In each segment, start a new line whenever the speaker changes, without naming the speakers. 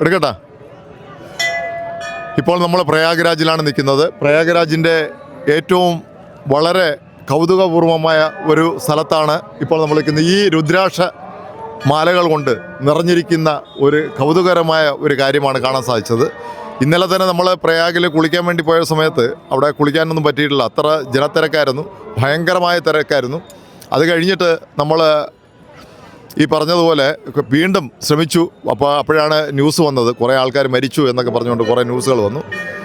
എടുക്കട്ടാ. ഇപ്പോൾ നമ്മൾ പ്രയാഗ്രാജിലാണ് നിൽക്കുന്നത്. പ്രയാഗ്രാജിന്റെ ഏറ്റവും വളരെ കൗതുകപൂർവമായ ഒരു സ്ഥലത്താണ് ഇപ്പോൾ നമ്മൾ നിൽക്കുന്നത്. ഈ രുദ്രാക്ഷ മാലകൾ കൊണ്ട് നിറഞ്ഞിരിക്കുന്ന ഒരു കൗതുകരമായ ഒരു കാര്യമാണ് കാണാൻ സാധിച്ചത്. ഇന്നലെ തന്നെ നമ്മൾ പ്രയാഗിൽ കുളിക്കാൻ വേണ്ടി പോയ സമയത്ത് അവിടെ കുളിക്കാനൊന്നും പറ്റിയിട്ടില്ല. അത്ര ജനത്തിരക്കായിരുന്നു. ഭയങ്കരമായ തിരക്കായിരുന്നു. അത് കഴിഞ്ഞിട്ട് നമ്മൾ ഈ പറഞ്ഞതുപോലെ വീണ്ടും ശ്രമിച്ചു. അപ്പോൾ അപ്പോഴാണ് ന്യൂസ് വന്നത്. കുറേ ആൾക്കാർ മരിച്ചു എന്നൊക്കെ പറഞ്ഞുകൊണ്ട് കുറേ ന്യൂസുകൾ വന്നു.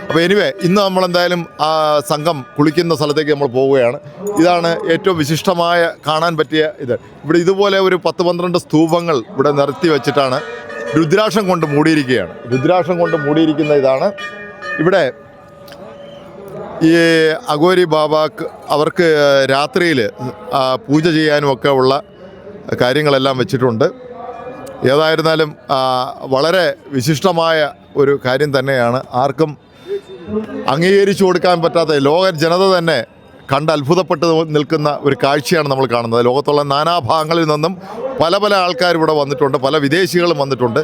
അപ്പോൾ എനിവേ ഇന്ന് നമ്മളെന്തായാലും ആ സംഘം കുളിക്കുന്ന സ്ഥലത്തേക്ക് നമ്മൾ പോവുകയാണ്. ഇതാണ് ഏറ്റവും വിശിഷ്ടമായ കാണാൻ പറ്റിയ ഇത്. ഇവിടെ ഇതുപോലെ ഒരു പത്ത് പന്ത്രണ്ട് സ്തൂപങ്ങൾ ഇവിടെ നിർത്തി വെച്ചിട്ടാണ് രുദ്രാക്ഷം കൊണ്ട് മൂടിയിരിക്കുകയാണ്. രുദ്രാക്ഷം കൊണ്ട് മൂടിയിരിക്കുന്ന ഇതാണ്. ഇവിടെ ഈ അഗോരി ബാബാക്ക് അവർക്ക് രാത്രിയിൽ പൂജ ചെയ്യാനും ഒക്കെ ഉള്ള കാര്യങ്ങളെല്ലാം വെച്ചിട്ടുണ്ട്. ഏതായിരുന്നാലും വളരെ വിശിഷ്ടമായ ഒരു കാര്യം തന്നെയാണ്. ആർക്കും അംഗീകരിച്ചു കൊടുക്കാൻ പറ്റാത്ത ലോക ജനത തന്നെ കണ്ട് അത്ഭുതപ്പെട്ട് നിൽക്കുന്ന ഒരു കാഴ്ചയാണ് നമ്മൾ കാണുന്നത്. ലോകത്തുള്ള നാനാഭാഗങ്ങളിൽ നിന്നും പല പല ആൾക്കാർ ഇവിടെ വന്നിട്ടുണ്ട് പല വിദേശികളും വന്നിട്ടുണ്ട്.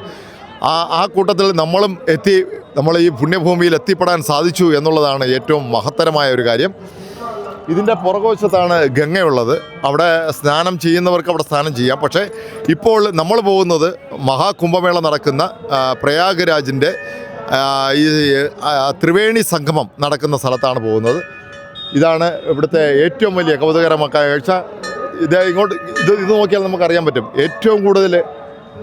ആ ആ കൂട്ടത്തിൽ നമ്മളും എത്തി നമ്മൾ ഈ പുണ്യഭൂമിയിൽ എത്തിപ്പെടാൻ സാധിച്ചു എന്നുള്ളതാണ് ഏറ്റവും മഹത്തരമായ ഒരു കാര്യം. ഇതിന്റെ പുറകുവശത്താണ് ഗംഗയുള്ളത്. അവിടെ സ്നാനം ചെയ്യുന്നവർക്ക് അവിടെ സ്നാനം ചെയ്യാം. പക്ഷേ ഇപ്പോൾ നമ്മൾ പോകുന്നത് മഹാകുംഭമേള നടക്കുന്ന പ്രയാഗരാജിന്റെ ഈ ത്രിവേണി സംഗമം നടക്കുന്ന സ്ഥലത്താണ് പോകുന്നത്. ഇതാണ് ഇവിടുത്തെ ഏറ്റവും വലിയ കൗതുകരമായ കാഴ്ച. ഇത് ഇങ്ങോട്ട് ഇത് ഇത് നോക്കിയാൽ നമുക്കറിയാൻ പറ്റും. ഏറ്റവും കൂടുതൽ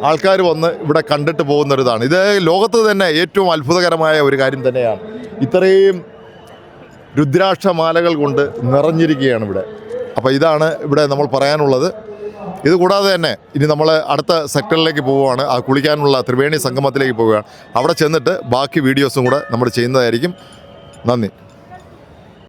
ആൾക്കാർ വന്ന് ഇവിടെ കണ്ടിട്ട് പോകുന്നൊരിതാണ്. ഇത് ലോകത്ത് തന്നെ ഏറ്റവും അത്ഭുതകരമായ ഒരു കാര്യം തന്നെയാണ്. ഇത്രയും രുദ്രാക്ഷമാലകൾ കൊണ്ട് നിറഞ്ഞിരിക്കുകയാണ് ഇവിടെ. അപ്പോൾ ഇതാണ് ഇവിടെ നമ്മൾ പറയാനുള്ളത്. ഇത് കൂടാതെ തന്നെ ഇനി നമ്മൾ അടുത്ത സെക്ടറിലേക്ക് പോവുകയാണ്. ആ കുളിക്കാനുള്ള ത്രിവേണി സംഗമത്തിലേക്ക് പോവുകയാണ്. അവിടെ ചെന്നിട്ട് ബാക്കി വീഡിയോസും കൂടെ നമ്മൾ ചെയ്യുന്നതായിരിക്കും. നന്ദി.